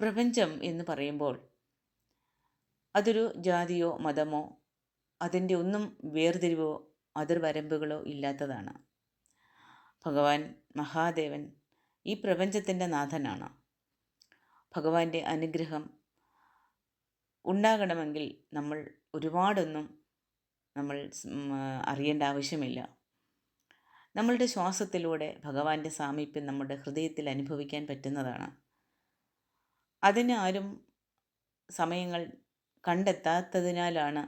പ്രപഞ്ചം എന്ന് പറയുമ്പോൾ അതൊരു ജാതിയോ മതമോ അതിന്റെ ഒന്നും വേർതിരിവോ അതിർവരമ്പുകളോ ഇല്ലാത്തതാണ്. ഭഗവാൻ മഹാദേവൻ ഈ പ്രപഞ്ചത്തിന്റെ നാഥനാണ്. ഭഗവാന്റെ അനുഗ്രഹം ഉണ്ടാകണമെങ്കിൽ നമ്മൾ ഒരുപാടൊന്നും നമ്മൾ അറിയേണ്ട ആവശ്യമില്ല. നമ്മളുടെ ശ്വാസത്തിലൂടെ ഭഗവാന്റെ സാമീപ്യം നമ്മുടെ ഹൃദയത്തിൽ അനുഭവിക്കാൻ പറ്റുന്നതാണ്. അതിന് ആരും സമയങ്ങൾ കണ്ടെത്താത്തതിനാലാണ്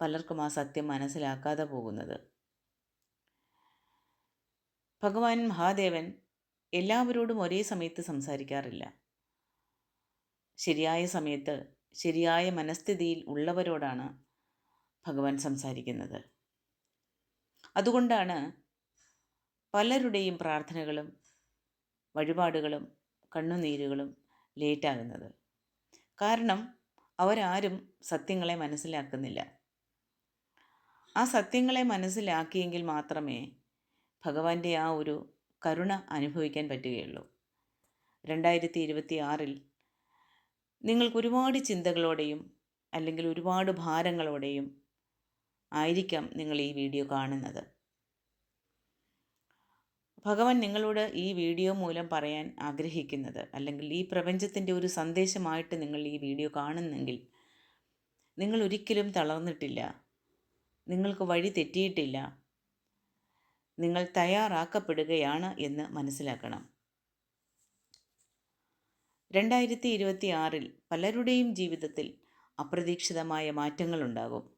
പലർക്കും ആ സത്യം മനസ്സിലാക്കാതെ പോകുന്നത്. ഭഗവാൻ മഹാദേവൻ എല്ലാവരോടും ഒരേ സമയത്ത് സംസാരിക്കാറില്ല. ശരിയായ സമയത്ത് ശരിയായ മനസ്ഥിതിയിൽ ഉള്ളവരോടാണ് ഭഗവാൻ സംസാരിക്കുന്നത്. അതുകൊണ്ടാണ് പലരുടെയും പ്രാർത്ഥനകളും വഴിപാടുകളും കണ്ണുനീരുകളും ലേറ്റാകുന്നത്. കാരണം അവരാരും സത്യങ്ങളെ മനസ്സിലാക്കുന്നില്ല. ആ സത്യങ്ങളെ മനസ്സിലാക്കിയെങ്കിൽ മാത്രമേ ഭഗവാന്റെ ആ ഒരു കരുണ അനുഭവിക്കാൻ പറ്റുകയുള്ളൂ. രണ്ടായിരത്തി ഇരുപത്തി ആറിൽ നിങ്ങൾക്ക് ഒരുപാട് ചിന്തകളോടെയും അല്ലെങ്കിൽ ഒരുപാട് ഭാരങ്ങളോടെയും ആയിരിക്കാം നിങ്ങൾ ഈ വീഡിയോ കാണുന്നത്. ഭഗവാൻ നിങ്ങളോട് ഈ വീഡിയോ മൂലം പറയാൻ ആഗ്രഹിക്കുന്നത് അല്ലെങ്കിൽ ഈ പ്രപഞ്ചത്തിന്റെ ഒരു സന്ദേശമായിട്ട് നിങ്ങൾ ഈ വീഡിയോ കാണുന്നെങ്കിൽ നിങ്ങൾ ഒരിക്കലും തളർന്നിട്ടില്ല. നിങ്ങൾക്ക് വഴി തെറ്റിയിട്ടില്ല. നിങ്ങൾ തയ്യാറാക്കപ്പെടുകയാണ് എന്ന് മനസ്സിലാക്കണം. രണ്ടായിരത്തി ഇരുപത്തി ആറിൽ പലരുടെയും ജീവിതത്തിൽ അപ്രതീക്ഷിതമായ മാറ്റങ്ങളുണ്ടാകും.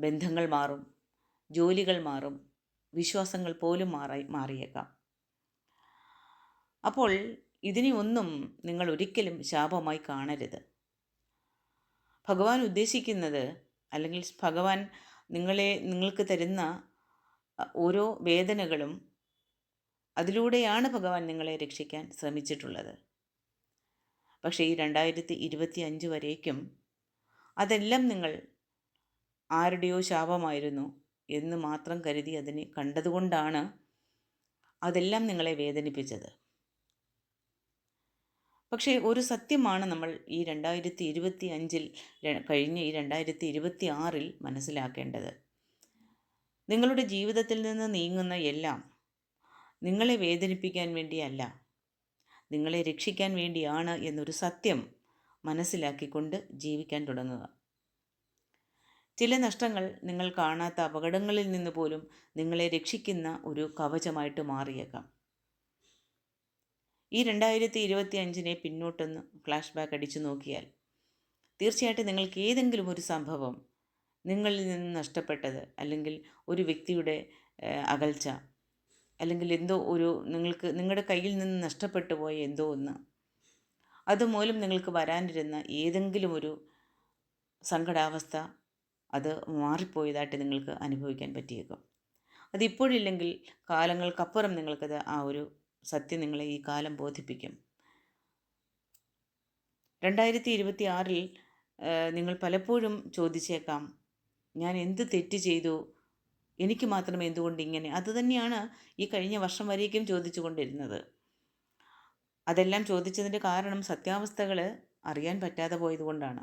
ബന്ധങ്ങൾ മാറും. ജോലികൾ മാറും. വിശ്വാസങ്ങൾ പോലും മാറി മാറിയേക്കാം. അപ്പോൾ ഇതിനെ ഒന്നും നിങ്ങൾ ഒരിക്കലും ശാപമായി കാണരുത്. ഭഗവാൻ ഉദ്ദേശിക്കുന്നത് അല്ലെങ്കിൽ ഭഗവാൻ നിങ്ങളെ നിങ്ങൾക്ക് തരുന്ന ഓരോ വേദനകളും അതിലൂടെയാണ് ഭഗവാൻ നിങ്ങളെ രക്ഷിക്കാൻ ശ്രമിച്ചിട്ടുള്ളത്. പക്ഷേ ഈ രണ്ടായിരത്തി ഇരുപത്തി അഞ്ച് വരേക്കും അതെല്ലാം നിങ്ങൾ ആരുടെയോ ശാപമായിരുന്നു. എന്ന് മാത്രം കരുതി അതിനെ കണ്ടതുകൊണ്ടാണ് അതെല്ലാം നിങ്ങളെ വേദനിപ്പിച്ചത്. പക്ഷേ ഒരു സത്യമാണ് നമ്മൾ ഈ രണ്ടായിരത്തി ഇരുപത്തി അഞ്ചിൽ കഴിഞ്ഞ് ഈ രണ്ടായിരത്തി ഇരുപത്തി ആറിൽ മനസ്സിലാക്കേണ്ടത്. നിങ്ങളുടെ ജീവിതത്തിൽ നിന്ന് നീങ്ങുന്ന എല്ലാം നിങ്ങളെ വേദനിപ്പിക്കാൻ വേണ്ടിയല്ല നിങ്ങളെ രക്ഷിക്കാൻ വേണ്ടിയാണ് എന്നൊരു സത്യം മനസ്സിലാക്കിക്കൊണ്ട് ജീവിക്കാൻ തുടങ്ങുക. ചില നഷ്ടങ്ങൾ നിങ്ങൾ കാണാത്ത അപകടങ്ങളിൽ നിന്ന് പോലും നിങ്ങളെ രക്ഷിക്കുന്ന ഒരു കവചമായിട്ട് മാറിയേക്കാം. ഈ രണ്ടായിരത്തി ഇരുപത്തി അഞ്ചിനെ പിന്നോട്ടൊന്ന് ഫ്ലാഷ് ബാക്ക് അടിച്ചു നോക്കിയാൽ തീർച്ചയായിട്ടും നിങ്ങൾക്ക് ഏതെങ്കിലും ഒരു സംഭവം നിങ്ങളിൽ നിന്ന് നഷ്ടപ്പെട്ടത് അല്ലെങ്കിൽ ഒരു വ്യക്തിയുടെ അകൽച്ച അല്ലെങ്കിൽ എന്തോ ഒരു നിങ്ങൾക്ക് നിങ്ങളുടെ കയ്യിൽ നിന്ന് നഷ്ടപ്പെട്ടു പോയ എന്തോ ഒന്ന് അതുമൂലം നിങ്ങൾക്ക് വരാനിരുന്ന ഏതെങ്കിലും ഒരു സങ്കടാവസ്ഥ അത് മാറിപ്പോയതായിട്ട് നിങ്ങൾക്ക് അനുഭവിക്കാൻ പറ്റിയേക്കും. അതിപ്പോഴില്ലെങ്കിൽ കാലങ്ങൾക്കപ്പുറം നിങ്ങൾക്കത് ആ ഒരു സത്യം നിങ്ങളെ ഈ കാലം ബോധിപ്പിക്കും. രണ്ടായിരത്തി ഇരുപത്തി ആറിൽ നിങ്ങൾ പലപ്പോഴും ചോദിച്ചേക്കാം ഞാൻ എന്ത് തെറ്റ് ചെയ്തു? എനിക്ക് മാത്രം എന്തുകൊണ്ട് ഇങ്ങനെ? അതുതന്നെയാണ് ഈ കഴിഞ്ഞ വർഷം വരേക്കും ചോദിച്ചു കൊണ്ടിരുന്നത്. അതെല്ലാം ചോദിച്ചതിന്റെ കാരണം സത്യാവസ്ഥകൾ അറിയാൻ പറ്റാതെ പോയതുകൊണ്ടാണ്.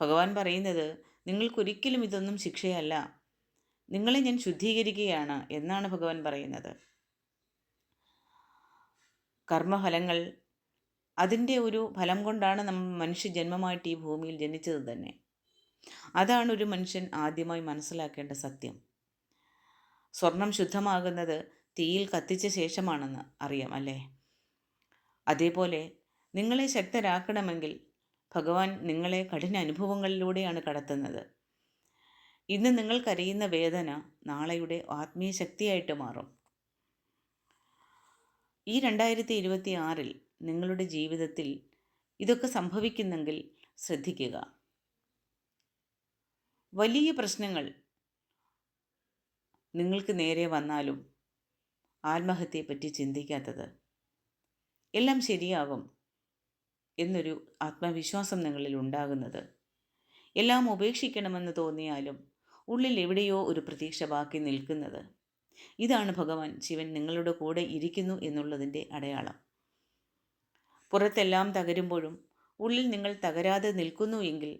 ഭഗവാൻ പറയുന്നത് നിങ്ങൾക്കൊരിക്കലും ഇതൊന്നും ശിക്ഷയല്ല. നിങ്ങളെ ഞാൻ ശുദ്ധീകരിക്കുകയാണ് എന്നാണ് ഭഗവാൻ പറയുന്നത്. കർമ്മഫലങ്ങൾ അതിന്റെ ഒരു ഫലം കൊണ്ടാണ് നമ്മൾ മനുഷ്യ ജന്മമായിട്ട് ഈ ഭൂമിയിൽ ജനിച്ചത് തന്നെ. അതാണ് ഒരു മനുഷ്യൻ ആദ്യമായി മനസ്സിലാക്കേണ്ട സത്യം. സ്വർണം ശുദ്ധമാകുന്നത് തീയിൽ കത്തിച്ച ശേഷമാണെന്ന് അറിയാം അല്ലേ? അതേപോലെ നിങ്ങളെ ശക്തരാക്കണമെങ്കിൽ ഭഗവാൻ നിങ്ങളെ കഠിന അനുഭവങ്ങളിലൂടെയാണ് കടത്തുന്നത്. ഇന്ന് നിങ്ങൾക്കറിയുന്ന വേദന നാളെയുടെ ആത്മീയ ശക്തിയായിട്ട് മാറും. ഈ രണ്ടായിരത്തി ഇരുപത്തി ആറിൽ നിങ്ങളുടെ ജീവിതത്തിൽ ഇതൊക്കെ സംഭവിക്കുന്നെങ്കിൽ ശ്രദ്ധിക്കുക. വലിയ പ്രശ്നങ്ങൾ നിങ്ങൾക്ക് നേരെ വന്നാലും ആത്മഹത്യയെപ്പറ്റി ചിന്തിക്കാത്തത്. എല്ലാം ശരിയാകും എന്നൊരു ആത്മവിശ്വാസം നിങ്ങളിൽ ഉണ്ടാകുന്നത്. എല്ലാം ഉപേക്ഷിക്കണമെന്ന് തോന്നിയാലും ഉള്ളിൽ എവിടെയോ ഒരു പ്രതീക്ഷ ബാക്കി നിൽക്കുന്നത്. ഇതാണ് ഭഗവാൻ ശിവൻ നിങ്ങളുടെ കൂടെ ഇരിക്കുന്നു എന്നുള്ളതിന്റെ അടയാളം. പുറത്തെല്ലാം തകരുമ്പോഴും ഉള്ളിൽ നിങ്ങൾ തകരാതെ നിൽക്കുന്നു എങ്കിൽ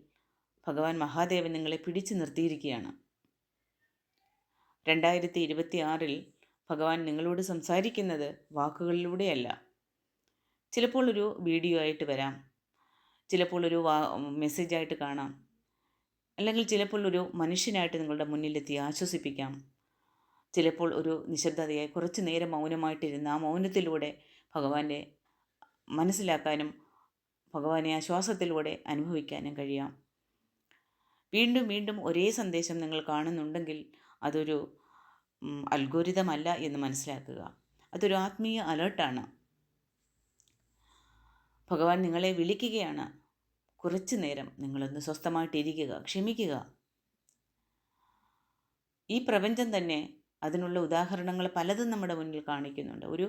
ഭഗവാൻ മഹാദേവൻ നിങ്ങളെ പിടിച്ചു നിർത്തിയിരിക്കുകയാണ്. രണ്ടായിരത്തി ഇരുപത്തി ആറിൽ ഭഗവാൻ നിങ്ങളോട് സംസാരിക്കുന്നത് വാക്കുകളിലൂടെയല്ല. ചിലപ്പോൾ ഒരു വീഡിയോ ആയിട്ട് വരാം. ചിലപ്പോൾ ഒരു വാ മെസ്സേജായിട്ട് കാണാം. അല്ലെങ്കിൽ ചിലപ്പോൾ ഒരു മനുഷ്യനായിട്ട് നിങ്ങളുടെ മുന്നിലെത്തി ആശ്വസിപ്പിക്കാം. ചിലപ്പോൾ ഒരു നിശബ്ദതയായി കുറച്ച് നേരം മൗനമായിട്ടിരുന്ന് ആ മൗനത്തിലൂടെ ഭഗവാന്റെ മനസ്സിലാക്കാനും ഭഗവാനെ ആശ്വാസത്തിലൂടെ അനുഭവിക്കാനും കഴിയാം. വീണ്ടും വീണ്ടും ഒരേ സന്ദേശം നിങ്ങൾ കാണുന്നുണ്ടെങ്കിൽ അതൊരു അൽഗോരിതമല്ല എന്ന് മനസ്സിലാക്കുക. അതൊരു ആത്മീയ അലേർട്ടാണ് ഭഗവാൻ നിങ്ങളെ വിളിക്കുകയാണ്. കുറച്ചു നേരം നിങ്ങളൊന്ന് സ്വസ്ഥമായിട്ടിരിക്കുക ക്ഷമിക്കുക. ഈ പ്രപഞ്ചം തന്നെ അതിനുള്ള ഉദാഹരണങ്ങൾ പലതും നമ്മുടെ മുന്നിൽ കാണിക്കുന്നുണ്ട്. ഒരു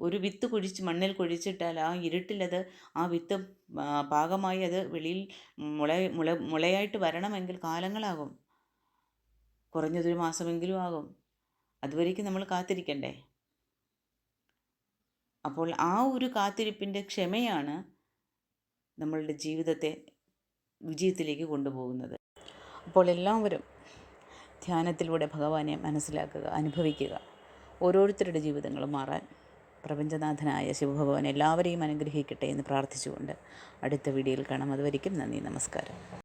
ഒരു വിത്ത് കുഴിച്ച് മണ്ണിൽ കുഴിച്ചിട്ടാൽ ആ ഇരുട്ടിലത് ആ വിത്ത് പാകമായി അത് വെളിയിൽ മുള മുള മുളയായിട്ട് വരണമെങ്കിൽ കാലങ്ങളാകും. കുറഞ്ഞതൊരു മാസമെങ്കിലും ആകും. അതുവരേക്കും നമ്മൾ കാത്തിരിക്കണ്ടേ? അപ്പോൾ ആ ഒരു കാത്തിരിപ്പിന്റെ ക്ഷമയാണ് നമ്മളുടെ ജീവിതത്തെ വിജയത്തിലേക്ക് കൊണ്ടുപോകുന്നത്. അപ്പോൾ എല്ലാവരും ധ്യാനത്തിലൂടെ ഭഗവാനെ മനസ്സിലാക്കുക അനുഭവിക്കുക. ഓരോരുത്തരുടെ ജീവിതങ്ങളും മാറാൻ പ്രപഞ്ചനാഥനായ ശിവഭഗവാൻ എല്ലാവരെയും അനുഗ്രഹിക്കട്ടെ എന്ന് പ്രാർത്ഥിച്ചുകൊണ്ട് അടുത്ത വീഡിയോയിൽ കാണാം. അതുവരിക്കും നന്ദി നമസ്കാരം.